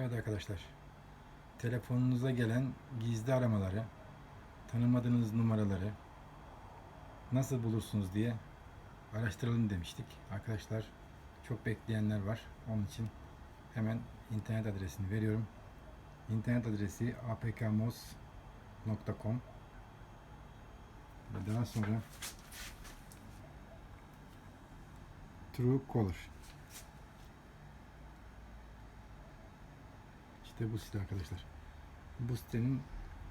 Evet arkadaşlar. Telefonunuza gelen gizli aramaları, tanımadığınız numaraları nasıl bulursunuz diye araştıralım demiştik. Arkadaşlar çok bekleyenler var. Onun için hemen internet adresini veriyorum. İnternet adresi apkmos.com daha sonra Truecaller İşte bu site arkadaşlar. Bu sitenin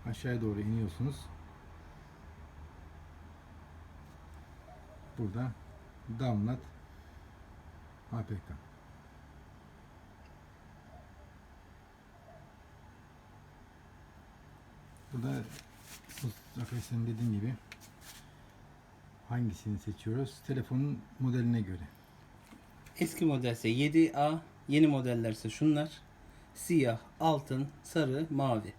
aşağıya doğru iniyorsunuz. Burada download APK. Burada bu arkadaşların dediğim gibi hangisini seçiyoruz? Telefonun modeline göre. Eski modelse 7A, yeni modellerse şunlar. Siyah, altın, sarı, mavi.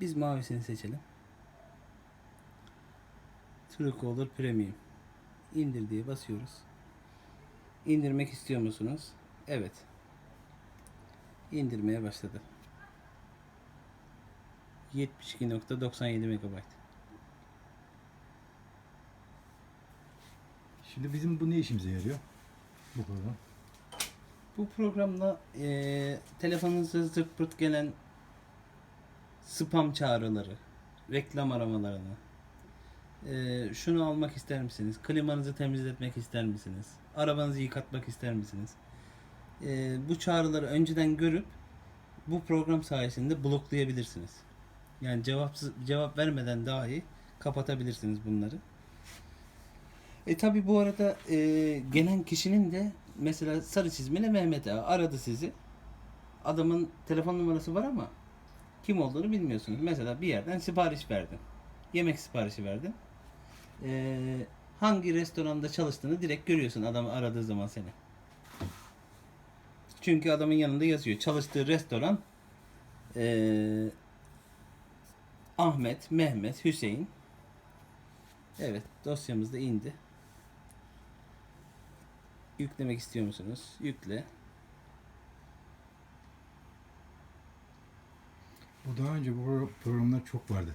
Biz mavisini seçelim. Truecaller Premium. İndir diye basıyoruz. İndirmek istiyor musunuz? Evet. İndirmeye başladı. 72.97 MB. Şimdi bizim bu ne işimize yarıyor? Bu program. Bu programda eee telefonunuza zırt pırt gelen spam çağrıları, reklam aramalarını, eee, şunu almak ister misiniz? Klimanızı temizletmek ister misiniz? Arabanızı yıkatmak ister misiniz? Eee, bu çağrıları önceden görüp bu program sayesinde bloklayabilirsiniz. Yani cevapsız cevap vermeden dahi kapatabilirsiniz bunları. E tabi bu arada e, gelen kişinin de mesela sarı çizmeli Mehmet Ağa aradı sizi. Adamın telefon numarası var ama kim olduğunu bilmiyorsunuz. Mesela bir yerden sipariş verdin. Yemek siparişi verdin. E, hangi restoranda çalıştığını direkt görüyorsun adamı aradığı zaman seni. Çünkü adamın yanında yazıyor. Çalıştığı restoran e, Ahmet, Mehmet, Hüseyin. Evet dosyamız da indi. Yüklemek istiyor musunuz? Yükle. Bu daha önce bu pro- programlar çok vardı.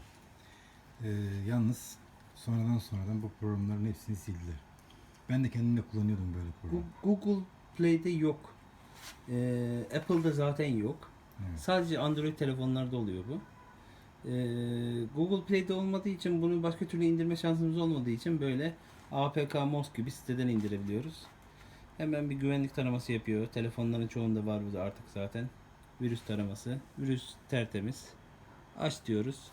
Ee, yalnız sonradan sonradan bu programların hepsini sildiler. Ben de kendim de kullanıyordum böyle program. Google Play'de yok. Ee, Apple'da zaten yok. Evet. Sadece Android telefonlarda oluyor bu. Ee, Google Play'de olmadığı için bunu başka türlü indirme şansımız olmadığı için böyle APK Mos gibi siteden indirebiliyoruz. Hemen bir güvenlik taraması yapıyor. Telefonların çoğunda var bu da artık zaten. Virüs taraması. Virüs tertemiz. Aç diyoruz.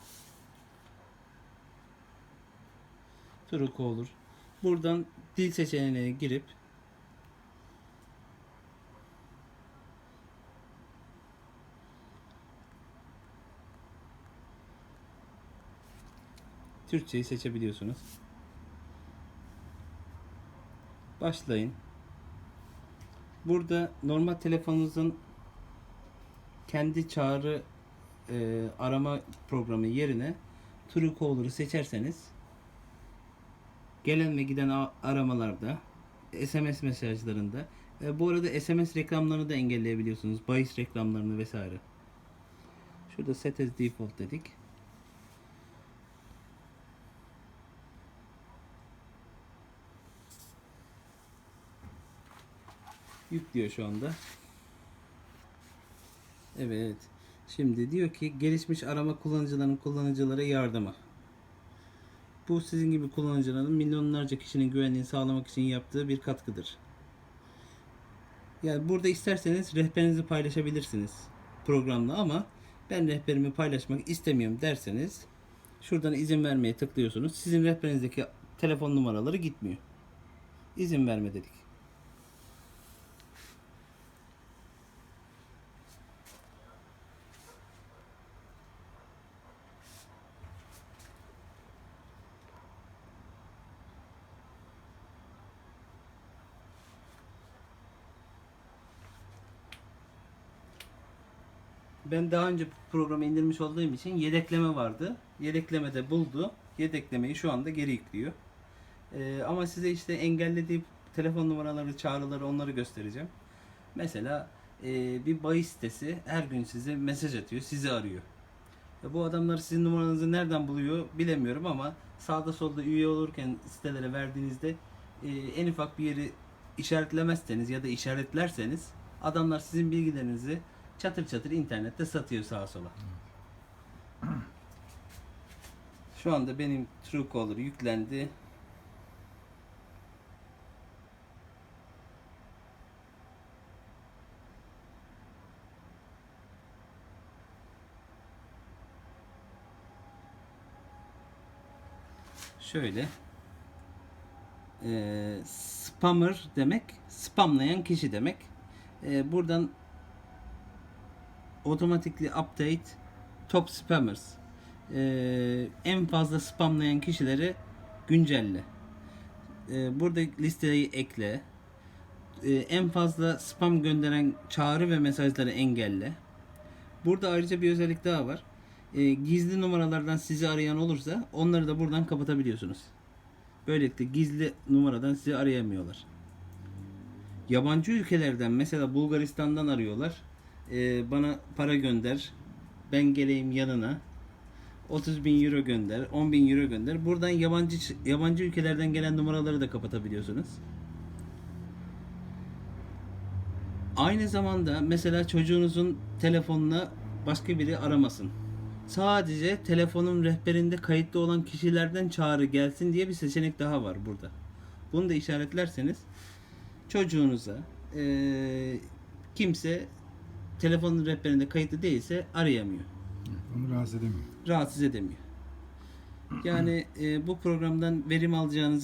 Truecaller. Buradan dil seçeneğine girip Türkçeyi seçebiliyorsunuz. Başlayın. Burada normal telefonunuzun kendi çağrı e, arama programı yerine Truecaller'ı seçerseniz gelen ve giden aramalarda SMS mesajlarında e, bu arada SMS reklamlarını da engelleyebiliyorsunuz. Bahis reklamlarını vesaire. Şurada set as default dedik. Yüklüyor şu anda. Evet. Şimdi diyor ki gelişmiş arama kullanıcıların kullanıcılara yardımı. Bu sizin gibi kullanıcıların milyonlarca kişinin güvenliğini sağlamak için yaptığı bir katkıdır. Yani burada isterseniz rehberinizi paylaşabilirsiniz programla ama ben rehberimi paylaşmak istemiyorum derseniz şuradan izin vermeye tıklıyorsunuz. Sizin rehberinizdeki telefon numaraları gitmiyor. İzin verme dedik. Ben daha önce programı indirmiş olduğum için yedekleme vardı. Yedeklemede buldu. Yedeklemeyi şu anda geri yüklüyor. Ee, ama size işte engellediği telefon numaraları, çağrıları onları göstereceğim. Mesela e, bir bahis sitesi her gün size mesaj atıyor, sizi arıyor. Ya bu adamlar sizin numaranızı nereden buluyor bilemiyorum ama sağda solda üye olurken sitelere verdiğinizde e, en ufak bir yeri işaretlemezseniz ya da işaretlerseniz adamlar sizin bilgilerinizi çatır çatır internette satıyor sağa sola. Şu anda benim Truecaller yüklendi. Şöyle. Ee, spammer demek spamlayan kişi demek. Ee, buradan automatically update top spammers. Ee, en fazla spamlayan kişileri güncelle. Ee, burada listeyi ekle. Ee, en fazla spam gönderen çağrı ve mesajları engelle. Burada ayrıca bir özellik daha var. Ee, gizli numaralardan sizi arayan olursa onları da buradan kapatabiliyorsunuz. Böylelikle gizli numaradan sizi arayamıyorlar. Yabancı ülkelerden mesela Bulgaristan'dan arıyorlar. Ee, bana para gönder. Ben geleyim yanına. 30 bin euro gönder, 10 bin euro gönder. Buradan yabancı yabancı ülkelerden gelen numaraları da kapatabiliyorsunuz. Aynı zamanda mesela çocuğunuzun telefonuna başka biri aramasın. Sadece telefonun rehberinde kayıtlı olan kişilerden çağrı gelsin diye bir seçenek daha var burada. Bunu da işaretlerseniz çocuğunuza eee, kimse telefonun rehberinde kayıtlı değilse arayamıyor Onu rahatsız edemiyor. rahatsız edemiyor. Yani e, bu programdan verim alacağınızı